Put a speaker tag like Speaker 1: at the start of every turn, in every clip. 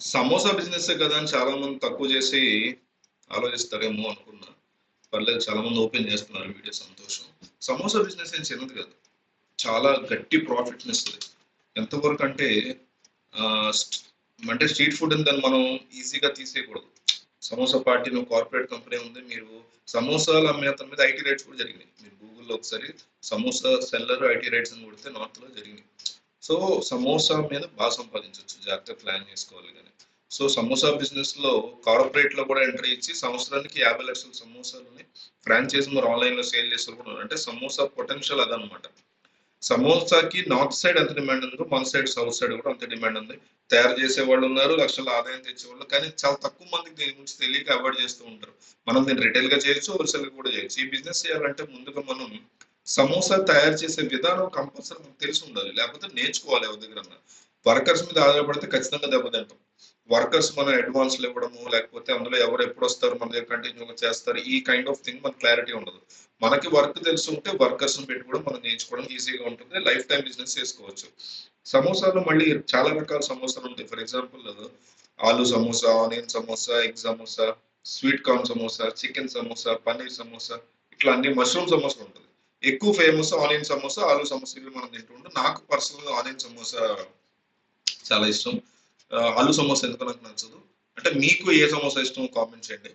Speaker 1: Samosa business కదా అని చాలా మంది తక్కువ చేసి ఆలోచిస్తారేమో అనుకున్నా. పర్లేదు చాలా మంది ఓపెన్ చేస్తున్నారు వీడియో సంతోషం. సమోసా బిజినెస్ ఏం చిన్నది కాదు. చాలా గట్టి ప్రాఫిట్ ఇస్తుంది. ఎంతవరకు అంటే అంటే స్ట్రీట్ ఫుడ్ అని దాన్ని మనం ఈజీగా తీసేయకూడదు. సమోసా పార్టీలో కార్పొరేట్ కంపెనీ ఉంది. మీరు సమోసాలు అమ్మే అతని మీద ఐటీ రేట్స్ కూడా జరిగినాయి. మీరు గూగుల్లో ఒకసారి సమోసా సెల్లర్ ఐటీ రేట్స్ అని కొడితే నార్త్లో జరిగినాయి. సో సమోసా మీద బాగా సంపాదించవచ్చు జాగ్రత్త ప్లాన్ చేసుకోవాలి కానీ. సో సమోసా బిజినెస్లో కార్పొరేట్లో కూడా ఎంట్రీ ఇచ్చి సంవత్సరానికి యాభై లక్షల సమోసాలని ఫ్రాంచైజ్ మరి ఆన్లైన్లో సేల్ చేస్తారు కూడా. అంటే సమోసా పొటెన్షియల్ అదనమాట సమోసాకి నార్త్ సైడ్ ఎంత డిమాండ్ ఉందో మన సైడ్ సౌత్ సైడ్ కూడా అంత డిమాండ్ ఉంది. తయారు చేసే వాళ్ళు ఉన్నారు లక్షల ఆదాయం తెచ్చేవాళ్ళు. కానీ చాలా తక్కువ మందికి దీని గురించి తెలియక అవాయిడ్ చేస్తూ ఉంటారు. మనం దీన్ని రిటైల్గా చేయొచ్చు హోల్సేల్గా కూడా చేయొచ్చు. ఈ బిజినెస్ చేయాలంటే ముందుగా మనం సమోసా తయారు చేసే విధానం కంపల్సరీ మనకు తెలిసి ఉండాలి. లేకపోతే నేర్చుకోవాలి ఎవరి దగ్గర వర్కర్స్ మీద ఆధారపడితే ఖచ్చితంగా దెబ్బతింటాం. వర్కర్స్ మనం అడ్వాన్స్ ఇవ్వడము లేకపోతే అందులో ఎవరు ఎప్పుడు వస్తారు మన దగ్గర కంటిన్యూగా చేస్తారు ఈ కైండ్ ఆఫ్ థింగ్ మనకు క్లారిటీ ఉండదు. మనకి వర్క్ తెలిసి ఉంటే వర్కర్స్ పెట్టి కూడా మనం నేర్చుకోవడం ఈజీగా ఉంటుంది. లైఫ్ టైం బిజినెస్ చేసుకోవచ్చు. సమోసాలో మళ్ళీ చాలా రకాల సమోసాలు ఉంటాయి. For example aloo samosa onion samosa egg samosa sweet corn samosa chicken samosa paneer samosa ఇట్లా అన్ని మష్రూమ్ సమోసా ఉంటుంది ఎక్కువ ఫేమస్ ఆనియన్ సమోసా ఆలు సమోసా మనం తింటూ ఉంటాం. నాకు పర్సనల్గా ఆనియన్ సమోసా చాలా ఇష్టం. ఆలు సమోసా ఎందుకు నాకు నచ్చదు. అంటే మీకు ఏ సమోసా ఇష్టం కామెంట్ చేయండి.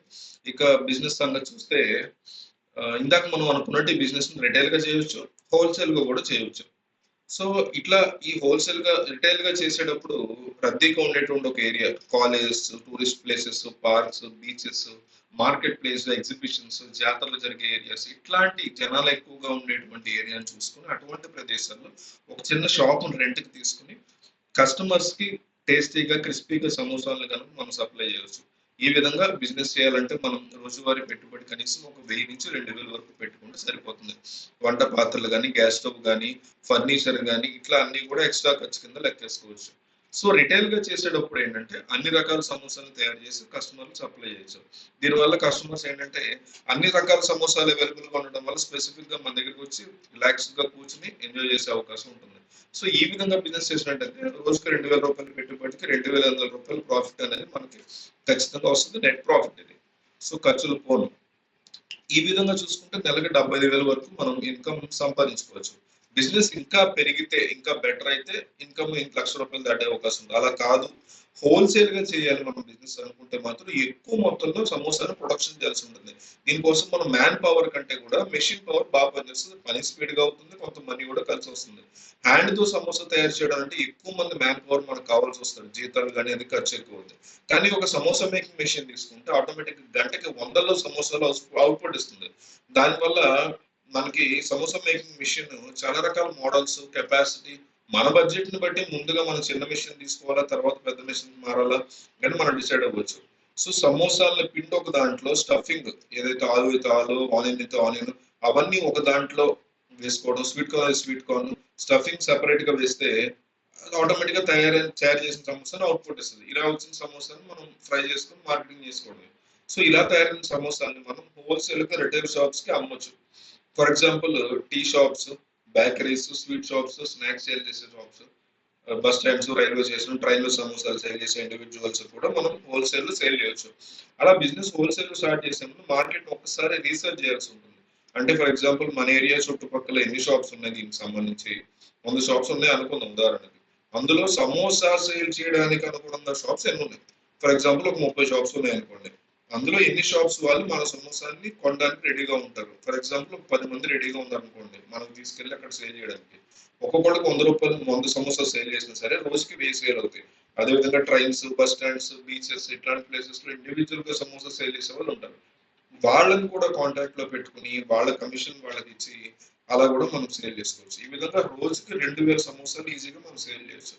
Speaker 1: ఇక బిజినెస్ సంగతి చూస్తే ఇందాక మనం అనుకున్నట్టు ఈ బిజినెస్ రిటైల్గా చేయొచ్చు హోల్సేల్గా కూడా చేయొచ్చు. సో ఇట్లా ఈ హోల్సేల్గా రిటైల్గా చేసేటప్పుడు రద్దీగా ఉండేటువంటి ఒక area colleges tourist places parks beaches market place exhibitions జాతరలు జరిగే ఏరియాస్ ఇట్లాంటి జనాలు ఎక్కువగా ఉండేటువంటి ఏరియాని చూసుకుని అటువంటి ప్రదేశాల్లో ఒక చిన్న షాప్ రెంట్కి తీసుకుని కస్టమర్స్కి టేస్టీగా క్రిస్పీగా సమోసాలను కనుక మనం సప్లై చేయవచ్చు ఈ విధంగా బిజినెస్ చేయాలంటే మనం రోజువారీ పెట్టుబడి కనీసం ఒక వెయ్యి నుంచి రెండు వేల వరకు పెట్టుకుంటే సరిపోతుంది. వంట పాత్రలు కానీ గ్యాస్ స్టవ్ కానీ ఫర్నిచర్ కానీ ఇట్లా అన్ని కూడా ఎక్స్ట్రా ఖర్చు కింద లెక్కేసుకోవచ్చు. సో రిటైల్గా చేసేటప్పుడు ఏంటంటే అన్ని రకాల సమోసాలు తయారు చేసి కస్టమర్లకు సప్లై చేయొచ్చు. దీనివల్ల కస్టమర్స్ ఏంటంటే అన్ని రకాల సమోసాలు అవైలబుల్గా ఉండడం వల్ల స్పెసిఫిక్గా మన దగ్గరికి వచ్చి రిలాక్స్గా కూర్చుని ఎంజాయ్ చేసే అవకాశం ఉంటుంది. సో ఈ విధంగా బిజినెస్ చేసినట్టయితే రోజుకి రెండు వేల రూపాయలు పెట్టుబడికి రెండు వేల వందల రూపాయలు ప్రాఫిట్ అనేది మనకి ఖచ్చితంగా వస్తుంది. నెట్ ప్రాఫిట్ ఇది. సో ఖర్చులు పోను. ఈ విధంగా చూసుకుంటే నెలకి డెబ్బై ఐదు వేల వరకు మనం ఇన్కమ్ సంపాదించుకోవచ్చు. బిజినెస్ ఇంకా పెరిగితే ఇంకా బెటర్ అయితే ఇన్కమ్ లక్ష రూపాయలు దాటే అవకాశం ఉంది. అలా కాదు. హోల్సేల్గా చేయాలి మనం బిజినెస్ అనుకుంటే మాత్రం ఎక్కువ మొత్తంలో సమోసాను ప్రొడక్షన్ చేయాల్సి ఉంటుంది. దీనికోసం మనం మ్యాన్ పవర్ కంటే కూడా మెషిన్ పవర్ బాగా పనిచేస్తుంది. పని స్పీడ్గా అవుతుంది. కొంత మనీ కూడా కలిసి వస్తుంది. హ్యాండ్తో సమోసా తయారు చేయడం అంటే ఎక్కువ మంది మ్యాన్ పవర్ మనకు కావాల్సి వస్తుంది జీతాలు కానీ అది ఖర్చు ఎక్కువ ఉంది కానీ ఒక సమోసా మేకింగ్ మెషిన్ తీసుకుంటే ఆటోమేటిక్ గంటకి వందల్లో సమోసాలు అవుట్పుట్ ఇస్తుంది. దానివల్ల మనకి సమోసా మేకింగ్ మిషన్ చాలా రకాల మోడల్స్ కెపాసిటీ మన బడ్జెట్ని బట్టి ముందుగా మనం చిన్న మిషన్ తీసుకోవాలా తర్వాత పెద్ద మిషన్ మారాలా కానీ మనం డిసైడ్ అవ్వచ్చు. సో సమోసాలని పిండి ఒక దాంట్లో స్టఫింగ్ ఏదైతే ఆలు అయితే ఆలు ఆనియన్ అయితే ఆనియన్ అవన్నీ ఒక దాంట్లో వేసుకోవడం sweet corn sweet corn stuffing సెపరేట్గా వేస్తే ఆటోమేటిక్గా తయారు తయారు చేసిన సమోసాను అవుట్పుట్ ఇస్తుంది. ఇలా వచ్చిన సమోసాను మనం ఫ్రై చేసుకొని మార్కెటింగ్ చేసుకోవడం సో ఇలా తయారైన సమోసాన్ని మనం హోల్సేల్గా రిటైల్ షాప్స్కి అమ్మొచ్చు. For example tea shops bakeries sweet shops snacks sale చేసే shops bus stands railway station ట్రైన్లో సమోసాలు సేల్ చేసే ఇండివిజువల్స్ కూడా మనం హోల్సేల్లో సేల్ చేయొచ్చు. అలా బిజినెస్ హోల్సేల్ స్టార్ట్ చేసే ముందు మార్కెట్ ఒకసారి రీసెర్చ్ చేయాల్సి ఉంటుంది. అంటే ఫర్ ఎగ్జాంపుల్ మన ఏరియా చుట్టుపక్కల ఎన్ని షాప్స్ ఉన్నాయి దీనికి సంబంధించి? వంద షాప్స్ ఉన్నాయి అనుకుందాం ఉదాహరణకి. అందులో సమోసా సేల్ చేయడానికి అనుకున్న షాప్స్ ఎన్ని ఉన్నాయి? ఫర్ ఎగ్జాంపుల్ ఒక ముప్పై షాప్స్ ఉన్నాయి అనుకోండి. అందులో ఎన్ని షాప్స్ వాళ్ళు మన సమోసాన్ని కొనడానికి రెడీగా ఉంటారు? ఫర్ ఎగ్జాంపుల్ పది మంది రెడీగా ఉన్నారనుకోండి మనం తీసుకెళ్ళి అక్కడ సేల్ చేయడానికి. ఒక్కొక్కడికి వంద రూపాయలు వంద సమోసా సేల్ చేసినా సరే రోజుకి వెయ్యి సేల్ అవుతాయి. అదేవిధంగా ట్రైన్స్ బస్ స్టాండ్స్ బీచెస్ ఇట్లాంటి ప్లేసెస్ ఇండివిజువల్గా సమోసా సేల్ చేసే వాళ్ళు ఉంటారు. వాళ్ళని కూడా కాంటాక్ట్లో పెట్టుకుని వాళ్ళ కమిషన్ వాళ్ళకి ఇచ్చి అలా కూడా మనం సేల్ చేసుకోవచ్చు. ఈ విధంగా రోజుకి రెండు వేల సమోసాలు ఈజీగా మనం సేల్ చేయొచ్చు.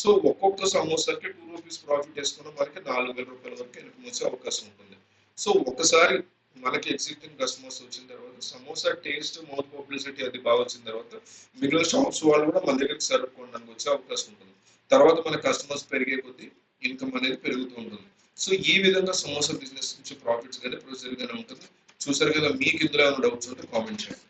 Speaker 1: సో ఒక్కొక్క సమోసాకి టూ రూపీస్ ప్రాఫిట్ చేసుకున్న మనకి నాలుగు వేల రూపాయల వరకు ఇన్కమ్ వచ్చే అవకాశం ఉంటుంది. సో ఒకసారి మనకి ఎగ్జిస్టింగ్ కస్టమర్స్ వచ్చిన తర్వాత సమోసా టేస్ట్ మౌత్ పబ్లిసిటీ అది బాగా వచ్చిన తర్వాత మిగిలిన షాప్స్ వాళ్ళు కూడా మన దగ్గరికి సరుకోవడానికి వచ్చే అవకాశం ఉంటుంది. తర్వాత మన కస్టమర్స్ పెరిగే కొద్దీ ఇన్కమ్ అనేది పెరుగుతూ ఉంటుంది. సో ఈ విధంగా సమోసా బిజినెస్ నుంచి ప్రాఫిట్స్ కానీ ప్రొసీజర్ ఉంటుంది. చూసారు కదా మీకు ఇందులో ఏమైనా డౌట్స్ ఉంటే కామెంట్ చేయండి.